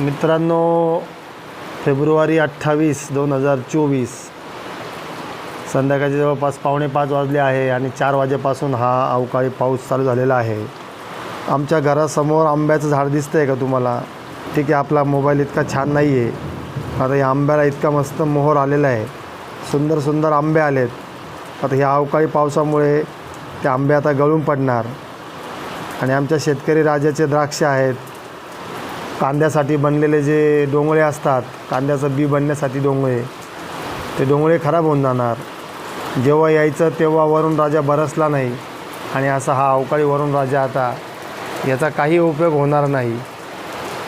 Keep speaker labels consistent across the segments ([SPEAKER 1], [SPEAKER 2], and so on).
[SPEAKER 1] मित्रांनो फेब्रुवारी अठ्ठावीस दोन हजार चोवीस. संध्याकाळचे जवळपास पावणे पाच वाजले आहे आणि चार वाजेपासून हा अवकाळी पाऊस चालू झालेला आहे. आमच्या घरासमोर आंब्याचं झाड दिसतं आहे का तुम्हाला? ठीक आहे आपला मोबाईल इतका छान नाही आहे आता या आंब्याला इतका मस्त मोहर आलेला आहे. सुंदर सुंदर आंबे आलेत. आता ह्या अवकाळी पावसामुळे ते आंबे आता गळून पडणार. आणि आमच्या शेतकरी राजाचे द्राक्ष आहेत. कांद्यासाठी बनलेले जे डोंगळे असतात कांद्याचं बी बनण्यासाठी डोंगळे ते डोंगळे खराब होऊन जाणार. जेव्हा यायचं तेव्हा वरुण राजा बरसला नाही आणि असा हा अवकाळी वरुण राजा आता याचा काही उपयोग होणार नाही.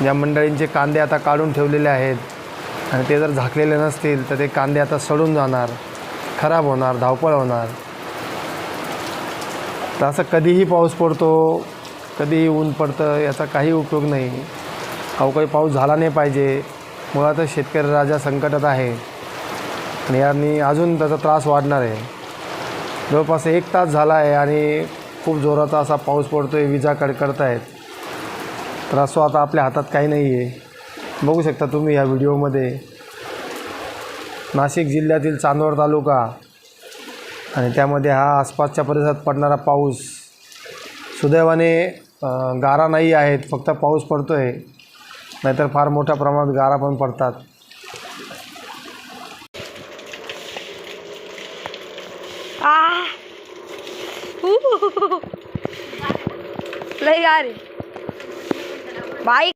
[SPEAKER 1] ज्या मंडळींचे कांदे आता काढून ठेवलेले आहेत आणि ते जर झाकलेले नसतील तर ते कांदे आता सडून जाणार खराब होणार धावपळ होणार. तर असं कधीही पाऊस पडतो कधीही ऊन पडतं याचा काही उपयोग नाही. अवकाळी पाऊस झाला नाही पाहिजे. मुळातच शेतकरी राजा संकटात आहे. आणि यांनी अजून त्याचा त्रास वाढणार आहे. जवळपास एक तास झाला आहे आणि खूप जोराचा असा पाऊस पडतो आहे विजा कडकडत आहेत तर आता आपल्या हातात काही नाही आहे बघू शकता तुम्ही या व्हिडिओमध्ये. नाशिक जिल्ह्यातील चांदवड तालुका आणि त्यामध्ये हा आसपासच्या परिसरात पडणारा पाऊस सुदैवाने गारा नाही आहेत फक्त पाऊस पडतो आहे नाहीतर फार मोठ्या प्रमाणात गारा पण पडतात.
[SPEAKER 2] आ. लय गारे बाईक